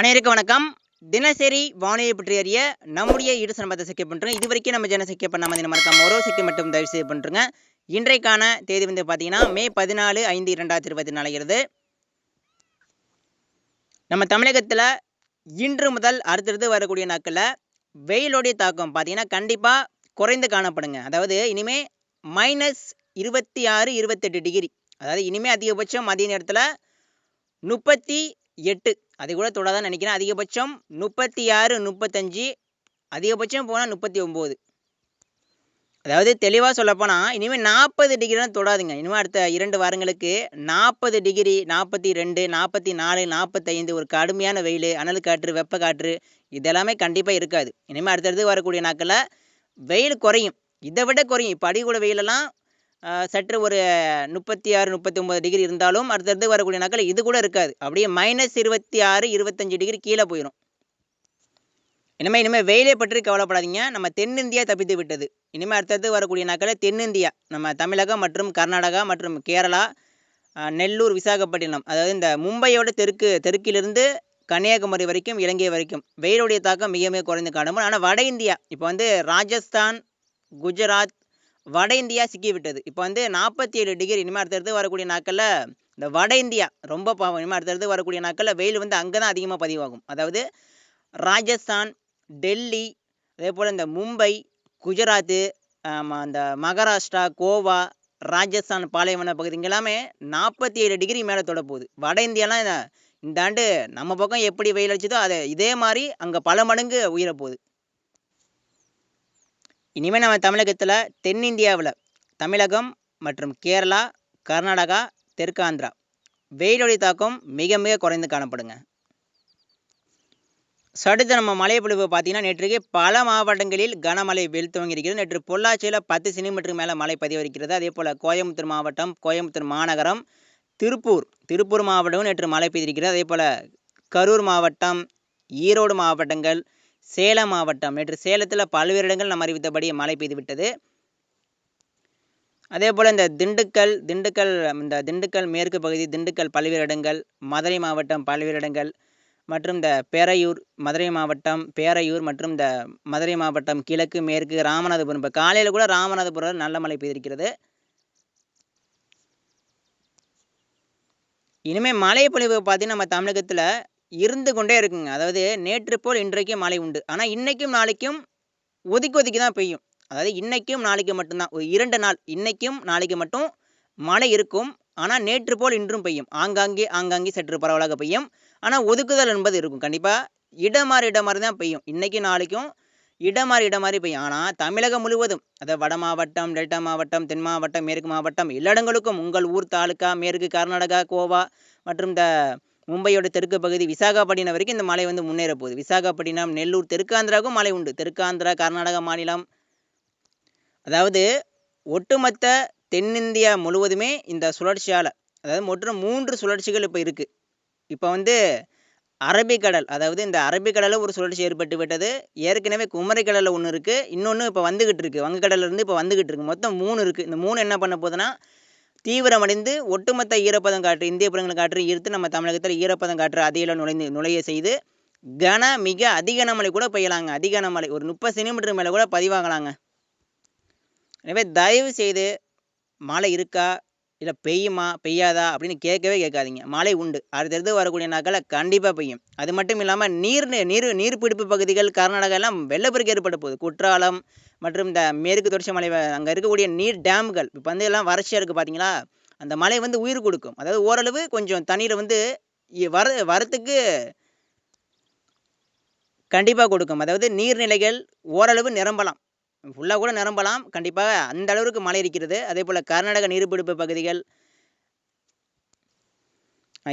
அனைவருக்கு வணக்கம். தினசரி வானிலை பற்றி அறிய நம்முடைய ஈடு சம்பத்தை செக்க பண்ணுறோம் இது வரைக்கும் நம்ம ஜன செக்க பண்ணாமல் இந்த மறக்காம ஒரு செக்க மட்டும் தயவு செய்து பண்ணுறோங்க இன்றைக்கான தேதி வந்து பார்த்தீங்கன்னா மே பதினாலு ஐந்து இரண்டாயிரத்தி இருபத்தி நாலுகிறது நம்ம தமிழகத்தில் இன்று முதல் அடுத்தடுத்து வரக்கூடிய நாட்களில் வெயிலோடைய தாக்கம் பார்த்தீங்கன்னா கண்டிப்பாக குறைந்து காணப்படுங்க. அதாவது இனிமேல் மைனஸ் இருபத்தி ஆறு இருபத்தெட்டு டிகிரி அதாவது இனிமே அதிகபட்சம் மதிய நேரத்தில் முப்பத்தி எட்டு. அது கூட தொடாதான் நினைக்கிறேன். அதிகபட்சம் முப்பத்தி ஆறு முப்பத்தஞ்சு. அதிகபட்சம் போனால் முப்பத்தி ஒம்பது. அதாவது தெளிவாக சொல்லப்போனால் இனிமேல் நாற்பது டிகிரிலாம் தொடாதுங்க. இனிமேல் அடுத்த இரண்டு வாரங்களுக்கு நாற்பது டிகிரி நாற்பத்தி ரெண்டு நாற்பத்தி நாலு நாற்பத்தைந்து ஒரு கடுமையான வெயில் அனல் காற்று வெப்ப காற்று இதெல்லாமே கண்டிப்பாக இருக்காது. இனிமேல் அடுத்தடுத்து வரக்கூடிய நாட்களில் வெயில் குறையும். இதை விட குறையும். இப்போ அடிக்கூட வெயிலெல்லாம் சற்று ஒரு முப்பத்தி ஆறு முப்பத்தி ஒம்பது டிகிரி இருந்தாலும் அடுத்தடுத்து வரக்கூடிய நாட்கள் இது கூட இருக்காது. அப்படியே மைனஸ் இருபத்தி ஆறு இருபத்தஞ்சு டிகிரி கீழே போயிடும் இனிமேல் இனிமேல் வெயிலை பற்றி கவலைப்படாதீங்க. நம்ம தென்னிந்தியா தப்பித்து விட்டது. இனிமேல் அடுத்தடுத்து வரக்கூடிய நாட்களில் தென்னிந்தியா நம்ம தமிழகம் மற்றும் கர்நாடகா மற்றும் கேரளா நெல்லூர் விசாகப்பட்டினம் அதாவது இந்த மும்பையோட தெற்கு தெற்கிலிருந்து கன்னியாகுமரி வரைக்கும் இலங்கை வரைக்கும் வெயிலுடைய தாக்கம் மிக மிக குறைந்து காணப்படும் ஆனால் வட இந்தியா இப்போ வந்து ராஜஸ்தான் குஜராத் வட இந்தியா சிக்கிவிட்டது இப்போ வந்து நாற்பத்தி ஏழு டிகிரி இனிமேல் அடுத்தடுத்து வரக்கூடிய நாட்களில் இந்த வட இந்தியா ரொம்ப இனிமேல் அடுத்தடுத்து வரக்கூடிய நாட்களில் வெயில் வந்து அங்கே தான் அதிகமாக பதிவாகும். அதாவது ராஜஸ்தான் டெல்லி அதே போல் இந்த மும்பை குஜராத்து அந்த மகாராஷ்டிரா கோவா ராஜஸ்தான் பாலைவன பகுதி எல்லாமே நாற்பத்தி ஏழு டிகிரி மேலே தொட போகுது. வட இந்தியாலாம் இந்த- ஆண்டு நம்ம பக்கம் எப்படி வெயில் அடிச்சதோ அதை இதே மாதிரி அங்கே பல மடங்கு உயர போகுது இனிமேல் நம்ம தமிழகத்தில் தென்னிந்தியாவில் தமிழகம் மற்றும் கேரளா கர்நாடகா தெற்கு ஆந்திரா வெயிலுடைய தாக்கம் மிக மிக குறைந்து காணப்படுங்க. சடுத்த நம்ம மழைப்பொழிவு பார்த்தீங்கன்னா நேற்றுக்கு பல மாவட்டங்களில் கனமழை வெயில் துவங்கியிருக்கிறது நேற்று பொள்ளாச்சியில் பத்து சென்டிமீட்டருக்கு மேலே மழை பதிவிருக்கிறது அதே போல் கோயம்புத்தூர் மாவட்டம் கோயம்புத்தூர் மாநகரம் திருப்பூர் திருப்பூர் மாவட்டமும் நேற்று மழை பெய்திருக்கிறது. அதே போல் கரூர் மாவட்டம் ஈரோடு மாவட்டங்கள் சேலம் மாவட்டம். நேற்று சேலத்தில் பல்வேறு இடங்கள் நம்ம அறிவித்தபடி மழை பெய்து விட்டது. அதே போல் இந்த திண்டுக்கல் திண்டுக்கல் இந்த திண்டுக்கல் மேற்கு பகுதி திண்டுக்கல் பல்வேறு இடங்கள் மதுரை மாவட்டம் பல்வேறு இடங்கள் மற்றும் இந்த பேரையூர் மதுரை மாவட்டம் பேரையூர் மற்றும் இந்த மதுரை மாவட்டம் கிழக்கு மேற்கு ராமநாதபுரம். இப்போ காலையில் கூட ராமநாதபுரம் நல்ல மழை பெய்திருக்கிறது. இனிமேல் மழை பொழிவு பார்த்தீங்கன்னா நம்ம தமிழகத்தில் இருந்து கொண்டே இருக்குங்க. அதாவது நேற்று போல் இன்றைக்கும் மழை உண்டு. ஆனால் இன்றைக்கும் நாளைக்கும் ஒதுக்கி ஒதுக்கி தான் பெய்யும். அதாவது இன்றைக்கும் நாளைக்கு மட்டும்தான். ஒரு இரண்டு நாள் இன்றைக்கும் நாளைக்கு மட்டும் மழை இருக்கும். ஆனால் நேற்று போல் இன்றும் பெய்யும். ஆங்காங்கே ஆங்காங்கே சற்று பரவலாக பெய்யும். ஆனால் ஒதுக்குதல் என்பது இருக்கும். கண்டிப்பாக இடமாறு இடமாறு தான் பெய்யும். இன்றைக்கும் நாளைக்கும் இடமாறி இடமாறி பெய்யும். ஆனால் தமிழகம் முழுவதும் அதாவது வட மாவட்டம் டெல்டா மாவட்டம் தென் மாவட்டம் மேற்கு மாவட்டம் எல்லா இடங்களுக்கும் உங்கள் ஊர் தாலுக்கா மேற்கு கர்நாடகா கோவா மற்றும் இந்த மும்பையோட தெற்கு பகுதி விசாகப்பட்டினம் வரைக்கும் இந்த மழை வந்து முன்னேற போகுது விசாகப்பட்டினம் நெல்லூர் தெற்காந்திராவுக்கும் மழை உண்டு. தெற்காந்திரா கர்நாடகா மாநிலம். அதாவது ஒட்டுமொத்த தென்னிந்தியா முழுவதுமே இந்த சுழற்சியால் அதாவது மொத்தம் மூன்று சுழற்சிகள் இப்போ இருக்குது இப்போ வந்து அரபிக்கடல் அதாவது இந்த அரபிக்கடலில் ஒரு சுழற்சி ஏற்பட்டு விட்டது. ஏற்கனவே குமரிக்கடலில் ஒன்று இருக்குது இன்னொன்று இப்போ வந்துக்கிட்டு இருக்குது வங்கக்கடல்ல இருந்து இப்போ வந்துக்கிட்டு இருக்குது மொத்தம் மூணு இருக்குது இந்த மூணு என்ன பண்ண போகுதுன்னா தீவிரமடைந்து ஒட்டுமொத்த ஈரப்பதம் காற்று இந்திய புறங்களை காற்று ஈர்த்து நம்ம தமிழகத்தில் ஈரப்பதம் காற்று அதிகளவு நுழைந்து நுழைய செய்து கன மிக அதிக கனமழை கூட பெய்யலாங்க. அதிக கனமழை ஒரு முப்பது சென்டிமீட்டர் மேலே கூட பதிவாகலாங்க. எனவே தயவு செய்து மழை இருக்கா? இல்லை பெய்யுமா பெய்யாதா அப்படின்னு கேட்கவே கேட்காதீங்க. மழை உண்டு. அடுத்தடுத்து வரக்கூடிய நாட்களில் கண்டிப்பாக பெய்யும். அது மட்டும் இல்லாமல் நீர் நீர் நீர்பிடிப்பு பகுதிகள் கர்நாடகா எல்லாம் வெள்ளப்பெருக்கு ஏற்பட போகுது. குற்றாலம் மற்றும் இந்த மேற்கு தொடர்ச்சி மலை அங்கே இருக்கக்கூடிய நீர் டேம்கள். இப்போ வந்து எல்லாம் வறட்சியாக இருக்குது பார்த்தீங்களா அந்த மழை வந்து உயிர் கொடுக்கும். அதாவது ஓரளவு கொஞ்சம் தண்ணீரை வந்து வர வரத்துக்கு கண்டிப்பாக கொடுக்கும். அதாவது நீர்நிலைகள் ஓரளவு நிரம்பலாம். ஃபுல்லாக கூட நிரம்பலாம். கண்டிப்பாக அந்த அளவுக்கு மழை இருக்கிறது. அதே போல் கர்நாடக நீர்பிடிப்பு பகுதிகள்.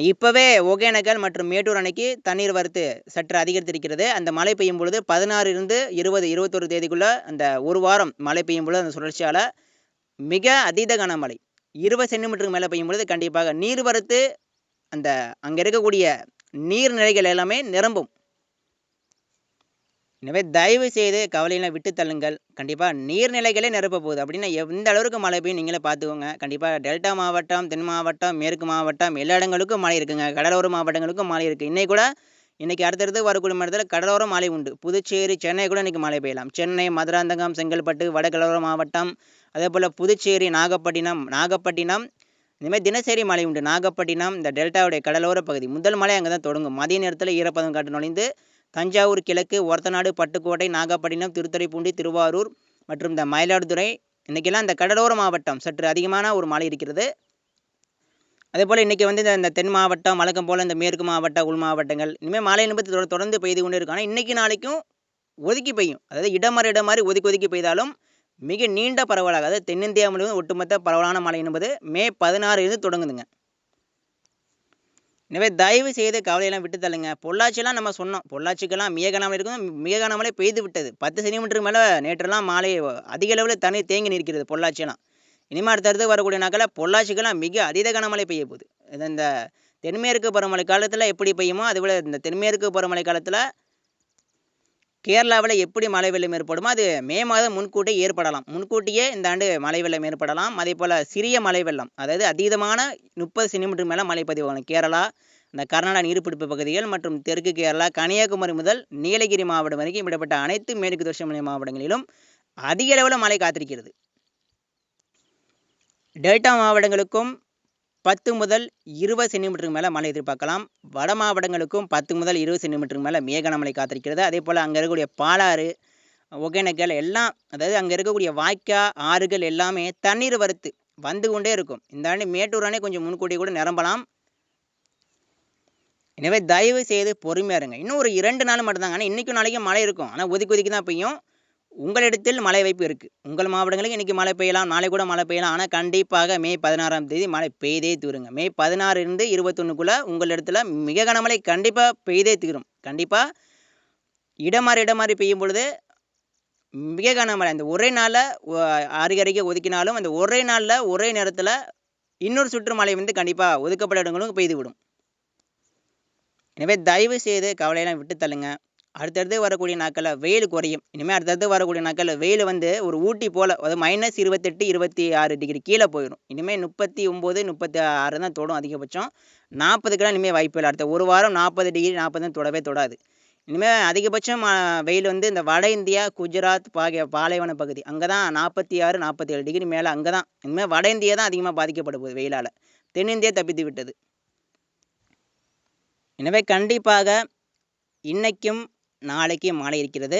இப்போவே ஒகேனக்கல் மற்றும் மேட்டூர் அணைக்கு தண்ணீர் வரத்து சற்று அதிகரித்திருக்கிறது. அந்த மழை பெய்யும் பொழுது பதினாறு இருந்து இருபது இருபத்தொரு தேதிக்குள்ளே அந்த ஒரு வாரம் மழை பெய்யும் பொழுது அந்த சுழற்சியால் மிக அதீத கனமழை. இருபது சென்டிமீட்டருக்கு மேலே பெய்யும் பொழுது கண்டிப்பாக நீர்வரத்து அந்த அங்கே இருக்கக்கூடிய நீர்நிலைகள் எல்லாமே நிரம்பும். எனவே தயவு செய்து கவலையெல்லாம் விட்டு தள்ளுங்கள். கண்டிப்பாக நீர்நிலைகளே நிரப்ப போகுது. அப்படின்னா எந்த அளவுக்கு மழை பெய்யும் நீங்களே பார்த்துக்கோங்க. கண்டிப்பாக டெல்டா மாவட்டம் தென் மாவட்டம் மேற்கு மாவட்டம் எல்லா இடங்களுக்கும் மழை இருக்குங்க. கடலோர மாவட்டங்களுக்கும் மழை இருக்குது இன்னைக்கு கூட இன்றைக்கி அடுத்தடுத்து வரக்கூடிய இடத்துல கடலோர மழை உண்டு. புதுச்சேரி சென்னை கூட இன்றைக்கி மழை பெய்யலாம். சென்னை மதுராந்தகம் செங்கல்பட்டு வடகடலோர மாவட்டம் அதே போல் புதுச்சேரி நாகப்பட்டினம் நாகப்பட்டினம் இனிமேல் தினசரி மழை உண்டு. நாகப்பட்டினம் இந்த டெல்டாவுடைய கடலோர பகுதி. முதல் மழை அங்கே தான் தொடங்கும். மதிய நேரத்தில் ஈரப்பதம் காற்று நுழைந்து தஞ்சாவூர் கிழக்கு ஒரத்தநாடு பட்டுக்கோட்டை நாகப்பட்டினம் திருத்துறைப்பூண்டி திருவாரூர் மற்றும் இந்த மயிலாடுதுறை. இன்றைக்கெல்லாம் இந்த கடலோர மாவட்டம் சற்று அதிகமான ஒரு மழை இருக்கிறது. அதே போல் இன்றைக்கி வந்து இந்த- இந்த தென் மாவட்டம் வழக்கம் போல் இந்த மேற்கு மாவட்ட உள் மாவட்டங்கள். இனிமேல் மழை என்பது தொடர்ந்து பெய்து கொண்டே இருக்கும். ஆனால் இன்றைக்கி நாளைக்கும் ஒதுக்கி பெய்யும். அதாவது இடமர மாறி இடம் ஒதுக்கி ஒதுக்கி பெய்தாலும் மிக நீண்ட பரவலாக அதாவது தென்னிந்தியா முழுவதும் ஒட்டுமொத்த பரவலான மழை என்பது மே பதினாறு இருந்து தொடங்குதுங்க. எனவே தயவு செய்து கவலையெல்லாம் விட்டு தள்ளுங்க. பொள்ளாச்சியெல்லாம் நம்ம சொன்னோம். பொள்ளாச்சிக்கெல்லாம் மிக கனமழை இருக்கும். மிக கனமழை பெய்து விட்டது. பத்து சென்டிமீட்டருக்கு மேலே நேற்றெல்லாம் மாலை அதிக அளவில் தண்ணீர் தேங்கி நிற்கிறது பொள்ளாச்சியெல்லாம். இனிமே அடுத்தடுத்து வரக்கூடிய நாட்களில் பொள்ளாச்சிக்கெல்லாம் மிக அதீத கனமழை பெய்ய போகுது. இந்த தென்மேற்கு பருவமழை காலத்தில் எப்படி பெய்யுமோ அதுபோல் இந்த தென்மேற்கு பருவமழை காலத்தில் கேரளாவில் எப்படி மழை வெள்ளம் ஏற்படுமோ அது மே மாதம் முன்கூட்டியே ஏற்படலாம். முன்கூட்டியே இந்த ஆண்டு மழை வெள்ளம் ஏற்படலாம். அதே போல் சிறிய மழை வெள்ளம் அதாவது அதீதமான முப்பது சென்டிமீட்டர் மேலே மழை பதிவாகணும் கேரளா இந்த கர்நாடகா நீர்பிடிப்பு பகுதிகள் மற்றும் தெற்கு கேரளா கன்னியாகுமரி முதல் நீலகிரி மாவட்டம் வரைக்கும் இடப்பட்ட அனைத்து மேற்கு தொடர்ச்சி மாவட்டங்களிலும் அதிக அளவில் மழை காத்திருக்கிறது. டெல்டா மாவட்டங்களுக்கும் பத்து முதல் இருபது சென்டிமீட்டருக்கு மேலே மழை எதிர்பார்க்கலாம். வட மாவட்டங்களுக்கும் பத்து முதல் இருபது சென்டிமீட்டருக்கு மேலே மேகனமழை காத்திருக்கிறது. அதே போல் அங்கே இருக்கக்கூடிய பாலாறு ஒகேனக்கல் எல்லாம் அதாவது அங்கே இருக்கக்கூடிய வாய்க்கா ஆறுகள் எல்லாமே தண்ணீர் வறுத்து வந்து கொண்டே இருக்கும். இந்த ஆண்டு மேட்டூர் அணை கொஞ்சம் முன்கூட்டி கூட நிரம்பலாம். எனவே தயவு செய்து பொறுமையாக இருங்க. இன்னும் ஒரு இரண்டு நாள் மட்டும்தாங்க. ஆனால் இன்றைக்கும் நாளைக்கும் மழை இருக்கும். ஆனால் ஒதுக்கி ஒதுக்கி தான் பெய்யும். உங்களிடத்தில் மழை வாய்ப்பு இருக்குது உங்கள் மாவட்டங்களுக்கு இன்றைக்கி மழை பெய்யலாம் நாளை கூட மழை பெய்யலாம். ஆனால் கண்டிப்பாக மே பதினாறாம் தேதி மழை பெய்தே தீருங்க. மே பதினாறுலேருந்து இருபத்தொன்றுக்குள்ளே உங்கள் இடத்துல மிக கனமழை கண்டிப்பாக பெய்தே தீரும். கண்டிப்பாக இடமாறி இடமாறி பெய்யும் பொழுது மிக கனமழை. அந்த ஒரே நாளில் அருகருகே ஒதுக்கினாலும் அந்த ஒரே நாளில் ஒரே நேரத்தில் இன்னொரு சுற்று மழை வந்து கண்டிப்பாக ஒதுக்கப்பட்ட இடங்களும் பெய்து விடும் எனவே தயவு செய்து கவலையெல்லாம் விட்டு தள்ளுங்க. அடுத்தடுத்து வரக்கூடிய நாட்களில் வெயில் குறையும். இனிமேல் அடுத்தடுத்து வரக்கூடிய நாட்களில் வெயில் வந்து ஒரு ஊட்டி போல் அதாவது மைனஸ் இருபத்தெட்டு இருபத்தி ஆறு டிகிரி கீழே போயிடும். இனிமேல் முப்பத்தி ஒம்பது முப்பத்தி ஆறு தான் தொடும் அதிகபட்சம். நாற்பதுக்கெல்லாம் இனிமேல் வாய்ப்பு இல்லை. அடுத்த ஒரு வாரம் நாற்பது டிகிரி நாற்பது தொடவே தொடாது. இனிமேல் அதிகபட்சம் வெயில் வந்து இந்த வட இந்தியா குஜராத் பாகிய பாலைவன பகுதி அங்கே தான் நாற்பத்தி ஆறு நாற்பத்தி ஏழு டிகிரி மேலே அங்கே தான் இனிமேல் வட இந்தியா தான் அதிகமாக பாதிக்கப்பட போகுது வெயிலால். தென்னிந்தியா தப்பித்து விட்டது. எனவே கண்டிப்பாக இன்றைக்கும் நாளைக்கு மழை இருக்கிறது.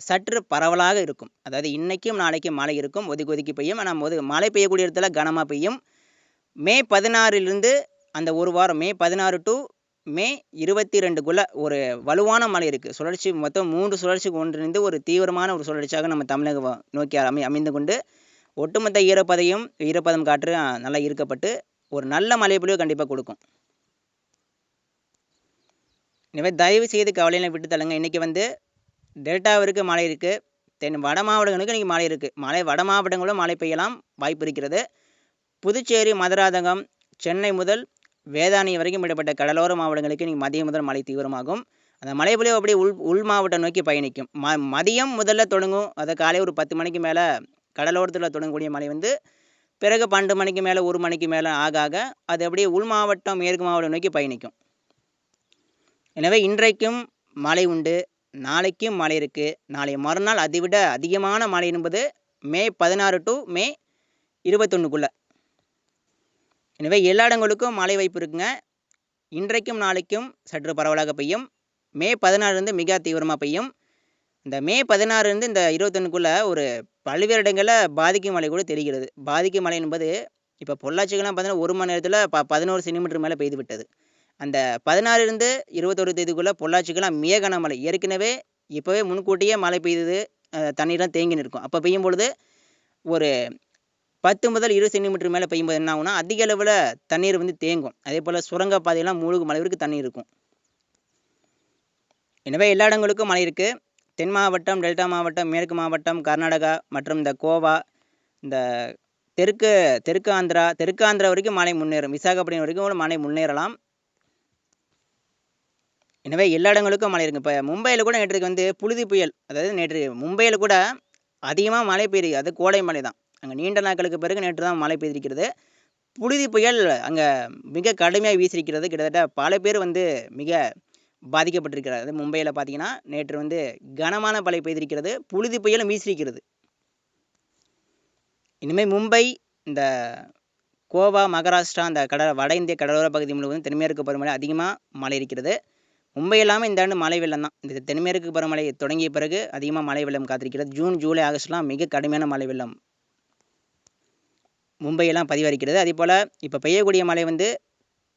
சற்று பரவலாக இருக்கும். அதாவது இன்றைக்கும் நாளைக்கும் மழை இருக்கும். ஒதுக்கி ஒதுக்கி பெய்யும். ஆனால் ஒது மழை பெய்யக்கூடிய இடத்துல கனமாக பெய்யும். மே பதினாறிலிருந்து அந்த ஒரு வாரம் மே பதினாறு டு மே இருபத்தி ரெண்டுக்குள்ளே ஒரு வலுவான மழை இருக்குது சுழற்சி மொத்தம் மூன்று சுழற்சிக்கு ஒன்றிணைந்து ஒரு தீவிரமான ஒரு சுழற்சியாக நம்ம தமிழக நோக்கி அமை அமைந்து கொண்டு ஒட்டுமொத்த ஈரப்பதையும் ஈரப்பதம் காற்று நல்லா ஈர்க்கப்பட்டு ஒரு நல்ல மழைப்பொழிவு கண்டிப்பாக கொடுக்கும். இனிமேல் தயவு செய்து கவலையில விட்டு தள்ளுங்க. இன்றைக்கி வந்து டெல்டாவிற்கு மழை இருக்குது தென் வட மாவட்டங்களுக்கு இன்றைக்கி மழை இருக்குது மழை வட மாவட்டங்களும் மழை பெய்யலாம். வாய்ப்பு இருக்கிறது. புதுச்சேரி மதுராதகம் சென்னை முதல் வேதாணி வரைக்கும் இடப்பட்ட கடலோர மாவட்டங்களுக்கு இன்றைக்கி மதியம் முதல் மழை தீவிரமாகும். அந்த மழை பொழிவு அப்படியே உள் உள் மாவட்டம் நோக்கி பயணிக்கும். ம மதியம் முதல்ல தொடங்கும். அதை காலை ஒரு பத்து மணிக்கு மேலே கடலோரத்தில் தொடங்கக்கூடிய மழை வந்து பிறகு பன்னெண்டு மணிக்கு மேலே ஒரு மணிக்கு மேலே ஆக ஆக அது அப்படியே உள் மாவட்டம் மேற்கு மாவட்டம் நோக்கி பயணிக்கும். எனவே இன்றைக்கும் மழை உண்டு நாளைக்கும் மழை இருக்குது நாளை மறுநாள் அதைவிட அதிகமான மழை என்பது மே பதினாறு டு மே இருபத்தொன்றுக்குள்ளே எனவே எல்லா இடங்களுக்கும் மழை வாய்ப்பு இருக்குங்க. இன்றைக்கும் நாளைக்கும் சற்று பரவலாக பெய்யும். மே பதினாறுலேருந்து மிக தீவிரமாக பெய்யும். இந்த மே பதினாறுலேருந்து இந்த இருபத்தொன்றுக்குள்ளே ஒரு பல்வேறு இடங்களில் பாதிக்கும் மழை கூட தெரிகிறது. பாதிக்கும் மழை என்பது இப்போ பொள்ளாச்சிக்கெல்லாம் பார்த்தீங்கன்னா ஒரு மணி நேரத்தில் ப பதினோரு சென்டிமீட்டர் மேலே பெய்து விட்டது. அந்த பதினாறுலேருந்து இருபத்தொரு தேதிக்குள்ளே பொள்ளாச்சிக்கெல்லாம் மிக கனமழை ஏற்கனவே இப்போவே முன்கூட்டியே மழை பெய்யுது தண்ணீர்லாம் தேங்கி நிற்கும் அப்போ பெய்யும் பொழுது ஒரு பத்து முதல் இருபது சென்டிமீட்டர் மேலே பெய்யும்போது என்ன ஆகும்னா அதிக அளவில் தண்ணீர் வந்து தேங்கும். அதே போல் சுரங்கப்பாதையெல்லாம் மூழ்கும் அளவிற்கு தண்ணீர் இருக்கும். எனவே எல்லா இடங்களுக்கும் மழை இருக்குது தென் மாவட்டம் டெல்டா மாவட்டம் மேற்கு மாவட்டம் கர்நாடகா மற்றும் இந்த கோவா இந்த தெற்கு தெற்கு ஆந்திரா தெற்கு ஆந்திரா வரைக்கும் மழை முன்னேறும். விசாகப்பட்டினம் வரைக்கும் கூட மழை முன்னேறலாம். எனவே எல்லா இடங்களுக்கும் மழை இருக்குது இப்போ மும்பையில் கூட நேற்றுக்கு வந்து புழுதி புயல் அதாவது நேற்று மும்பையில் கூட அதிகமாக மழை பெய்யுது அது கோடை மழை தான். அங்கே நீண்ட நாட்களுக்கு பிறகு நேற்று தான் மழை பெய்திருக்கிறது. புழுதி புயல் அங்கே மிக கடுமையாக வீசியிருக்கிறது. கிட்டத்தட்ட பல பேர் வந்து மிக பாதிக்கப்பட்டிருக்கிறது அது மும்பையில் பார்த்தீங்கன்னா நேற்று வந்து கனமான மழை பெய்திருக்கிறது. புழுதி புயலும் வீசியிருக்கிறது. இனிமேல் மும்பை இந்த கோவா மகாராஷ்டிரா அந்த கடல் வட இந்திய கடலோர பகுதி முழுவதும் தென்மேற்கு பருவமழை அதிகமாக மழை இருக்கிறது. மும்பை இல்லாமல் இந்த ஆண்டு மழை வெள்ளம் தான் இந்த தென்மேற்கு பருவமழை தொடங்கிய பிறகு அதிகமாக மழை வெள்ளம் காத்திருக்கிறது. ஜூன் ஜூலை ஆகஸ்ட்லாம் மிக கடுமையான மழை வெள்ளம் மும்பையெல்லாம் பதிவரிக்கிறது அதே போல் இப்போ பெய்யக்கூடிய மழை வந்து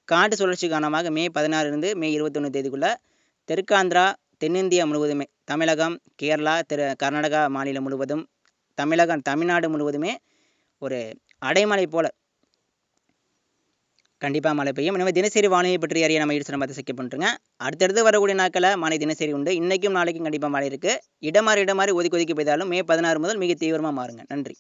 காட்டு சுழற்சி காரணமாக மே பதினாறுலேருந்து மே இருபத்தொன்று தேதிக்குள்ளே தெற்காந்திரா தென்னிந்தியா முழுவதுமே தமிழகம் கேரளா திரு கர்நாடகா மாநிலம் முழுவதும் தமிழகம் தமிழ்நாடு முழுவதுமே ஒரு அடைமழை போல கண்டிப்பாக மழை பெய்யும். எனவே தினசரி வானிலை பற்றி அறிய நம்ம யூடியூப் பார்த்து செக் பண்ணுறங்க அடுத்தடுத்து வரக்கூடிய நாட்களில் மழை தினசரி உண்டு. இன்றைக்கும் நாளைக்கும் கண்டிப்பாக மழை இருக்குது இடமாறி இடமாறி ஒதுக்கி ஒதுக்கி பெய்தாலும் மே பதினாறு முதல் மிக தீவிரமாக மாறுங்க. நன்றி.